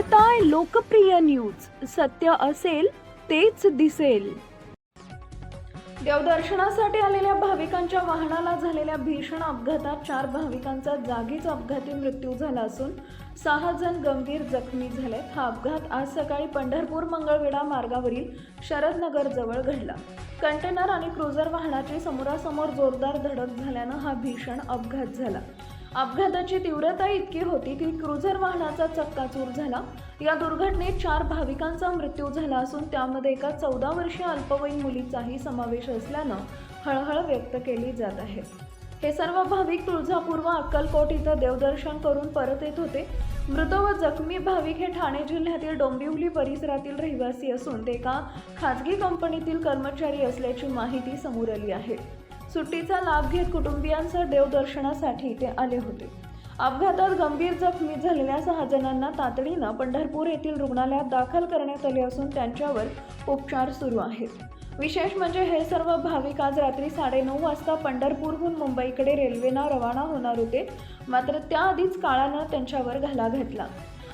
काय लोकप्रिय न्यूज. सत्य असेल तेच दिसेल. देवदर्शनासाठी आलेल्या भाविकांच्या वाहनाला झालेल्या भीषण अपघातात चार भाविकांचा जागीच अपघाती मृत्यू झाला असून सहा जण गंभीर जखमी झाले हा अपघात आज सकाळी पंढरपूर मंगळवेढा मार्गावरील शरदनगर जवळ घडला. कंटेनर आणि क्रुझर वाहनाची समोरासमोर जोरदार धडक झाल्यानं हा भीषण अपघात झाला. अपघाताची तीव्रता इतकी होती की क्रुझर वाहनाचा चक्काचूर झाला. या दुर्घटनेत चार भाविकांचा मृत्यू झाला असून त्यामध्ये एका चौदा वर्षीय अल्पवयीन मुलीचाही समावेश असल्यानं हळहळ व्यक्त केली जात आहे. हे सर्व भाविक तुळजापूर व अक्कलकोट इथं देवदर्शन करून परत येत होते. मृत व जखमी भाविक हे ठाणे जिल्ह्यातील डोंबिवली परिसरातील रहिवासी असून ते एका खाजगी कंपनीतील कर्मचारी असल्याची माहिती समोर आली आहे. सुट्टीचा लाभ घेत कुटुंबियांसह देवदर्शनासाठी ते आले होते. अपघातात गंभीर जखमी झालेल्या सहा जणांना तातडीनं पंढरपूर येथील रुग्णालयात दाखल करण्यात आले असून त्यांच्यावर उपचार सुरू आहेत. विशेष म्हणजे हे सर्व भाविक आज रात्री साडेनऊ वाजता पंढरपूरहून मुंबईकडे रेल्वेनं रवाना होणार होते मात्र त्याआधीच काळानं त्यांच्यावर घाला घातला.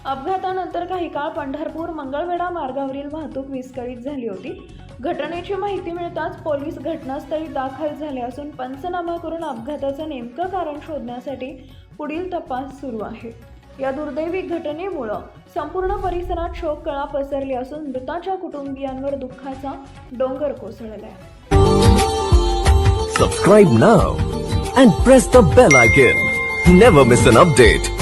अपघातानंतर काही काळ पंढरपूर मंगळवेढा मार्गावरील वाहतूक विस्कळीत झाली होती. घटनेची माहिती मिळताच पोलीस घटनास्थळी दाखल झाले असून पंचनामा करून अपघाताचं नेमकं कारण शोधण्यासाठी पुढील तपास सुरू आहे. या दुर्दैवी घटनेमुळं संपूर्ण परिसरात शोककळा पसरली असून मृताच्या कुटुंबियांवर दुःखाचा डोंगर कोसळलाय. Subscribe now and press the bell icon never miss an update